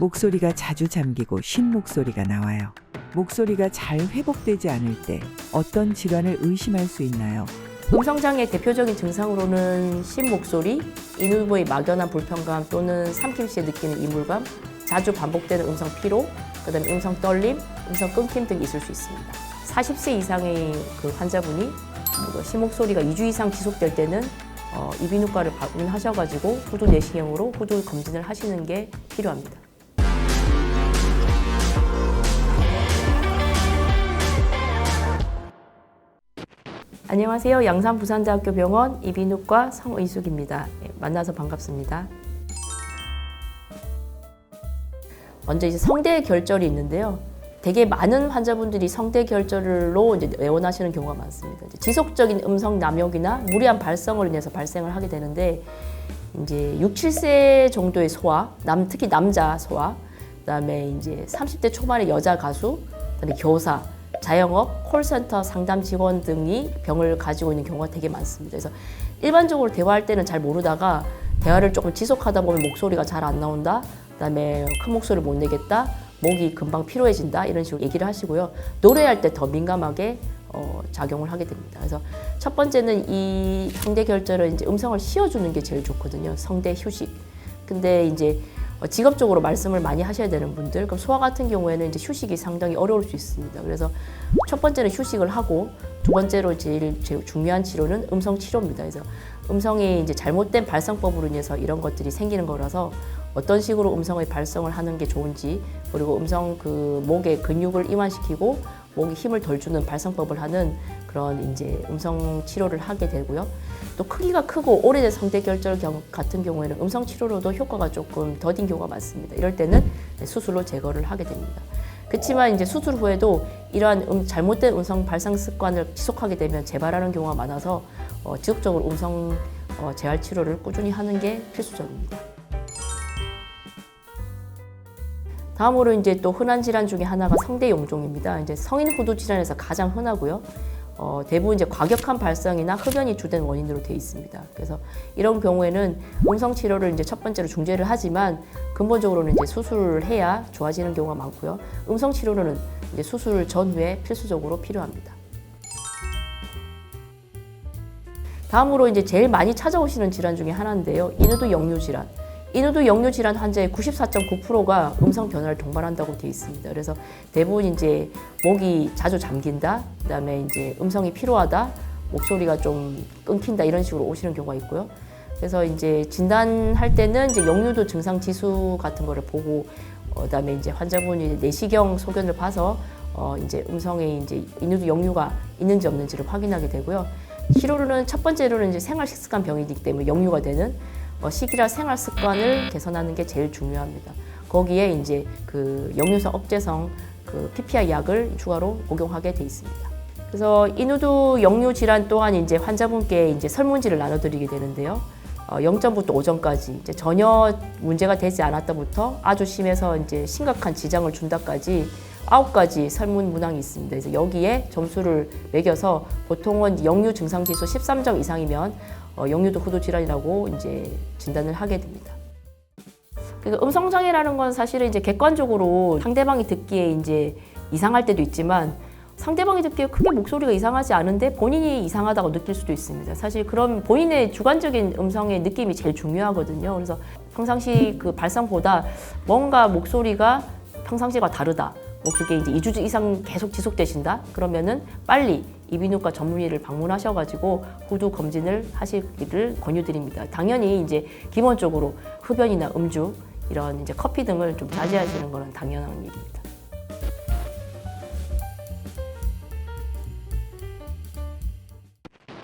목소리가 자주 잠기고 쉰 목소리가 나와요. 목소리가 잘 회복되지 않을 때 어떤 질환을 의심할 수 있나요? 음성장애 대표적인 증상으로는 신 목소리, 인후부의 막연한 불편감 또는 삼킴 시에 느끼는 이물감, 자주 반복되는 음성 피로, 그다음에 음성 떨림, 음성 끊김 등이 있을 수 있습니다. 40세 이상의 그 환자분이 뭐신 목소리가 2주 이상 지속될 때는 어, 이비인후과를 방문하셔가지고 후두 내시경으로 후두 검진을 하시는 게 필요합니다. 안녕하세요. 양산 부산대학교 병원 이비인후과 성의숙입니다. 예, 만나서 반갑습니다. 먼저 이제 성대 결절이 있는데요. 되게 많은 환자분들이 성대 결절로 이제 내원하시는 경우가 많습니다. 지속적인 음성 남용이나 무리한 발성으로 인해서 발생을 하게 되는데 이제 6, 7세 정도의 소아, 남, 특히 남자 소아, 그다음에 이제 30대 초반의 여자 가수, 그다음에 교사, 자영업, 콜센터 상담 직원 등이 병을 가지고 있는 경우가 되게 많습니다. 그래서 일반적으로 대화할 때는 잘 모르다가 대화를 조금 지속하다 보면 목소리가 잘 안 나온다. 그다음에 큰 목소리를 못 내겠다. 목이 금방 피로해진다. 이런 식으로 얘기를 하시고요. 노래할 때 더 민감하게 어, 작용을 하게 됩니다. 그래서 첫 번째는 이 성대 결절은 이제 음성을 씌워주는 게 제일 좋거든요. 성대 휴식. 근데 이제 어, 직업적으로 말씀을 많이 하셔야 되는 분들, 그럼 소아 같은 경우에는 이제 휴식이 상당히 어려울 수 있습니다. 그래서 첫 번째는 휴식을 하고 두 번째로 제일, 제일 중요한 치료는 음성 치료입니다. 그래서 음성이 이제 잘못된 발성법으로 인해서 이런 것들이 생기는 거라서 어떤 식으로 음성의 발성을 하는 게 좋은지 그리고 음성 그 목의 근육을 이완시키고 목에 힘을 덜 주는 발성법을 하는 그런 이제 음성 치료를 하게 되고요. 또 크기가 크고 오래된 성대 결절 경- 같은 경우에는 음성 치료로도 효과가 조금 더딘 경우가 많습니다. 이럴 때는 수술로 제거를 하게 됩니다. 그렇지만 이제 수술 후에도 이러한 음- 잘못된 음성 발성 습관을 지속하게 되면 재발하는 경우가 많아서 어, 지속적으로 음성 어, 재활 치료를 꾸준히 하는 게 필수적입니다. 다음으로 이제 또 흔한 질환 중에 하나가 성대 용종입니다. 이제 성인 후두 질환에서 가장 흔하고요. 어, 대부분 이제 과격한 발성이나 흡연이 주된 원인으로 되어 있습니다. 그래서 이런 경우에는 음성 치료를 이제 첫 번째로 중재를 하지만 근본적으로는 이제 수술을 해야 좋아지는 경우가 많고요. 음성 치료는 이제 수술 전후에 필수적으로 필요합니다. 다음으로 이제 제일 많이 찾아오시는 질환 중에 하나인데요. 인후두 역류 질환. 인후두 역류 질환 환자의 94.9%가 음성 변화를 동반한다고 되어 있습니다. 그래서 대부분 이제 목이 자주 잠긴다, 그다음에 이제 음성이 피로하다, 목소리가 좀 끊긴다 이런 식으로 오시는 경우가 있고요. 그래서 이제 진단할 때는 이제 역류도 증상 지수 같은 거를 보고 어, 그다음에 이제 환자분이 내시경 소견을 봐서 어 이제 음성에 이제 인후두 역류가 있는지 없는지를 확인하게 되고요. 치료로는 첫 번째로는 이제 생활 식습관 병이기 때문에 역류가 되는 어, 식이나 생활 습관을 개선하는 게 제일 중요합니다. 거기에 이제 그 역류성 억제성 그 PPI 약을 추가로 복용하게 돼 있습니다. 그래서 인후두 역류 질환 또한 이제 환자분께 이제 설문지를 나눠드리게 되는데요. 어, 0점부터 5점까지 이제 전혀 문제가 되지 않았다부터 아주 심해서 이제 심각한 지장을 준다까지 아홉 가지 설문 문항이 있습니다. 그래서 여기에 점수를 매겨서 보통은 역류 증상 지수 13점 이상이면 어, 역류도 후두 질환이라고 이제 진단을 하게 됩니다. 그러니까 음성 장애라는 건 사실은 이제 객관적으로 상대방이 듣기에 이제 이상할 때도 있지만 상대방이 듣기에 크게 목소리가 이상하지 않은데 본인이 이상하다고 느낄 수도 있습니다. 사실 그런 본인의 주관적인 음성의 느낌이 제일 중요하거든요. 그래서 평상시 그 발성보다 뭔가 목소리가 평상시와 다르다. 뭐 그게 이제 2주 이상 계속 지속되신다? 그러면은 빨리 이비인후과 전문의를 방문하셔가지고 후두 검진을 하시기를 권유드립니다. 당연히 이제 기본적으로 흡연이나 음주 이런 이제 커피 등을 좀 자제하시는 것은 당연한 일입니다.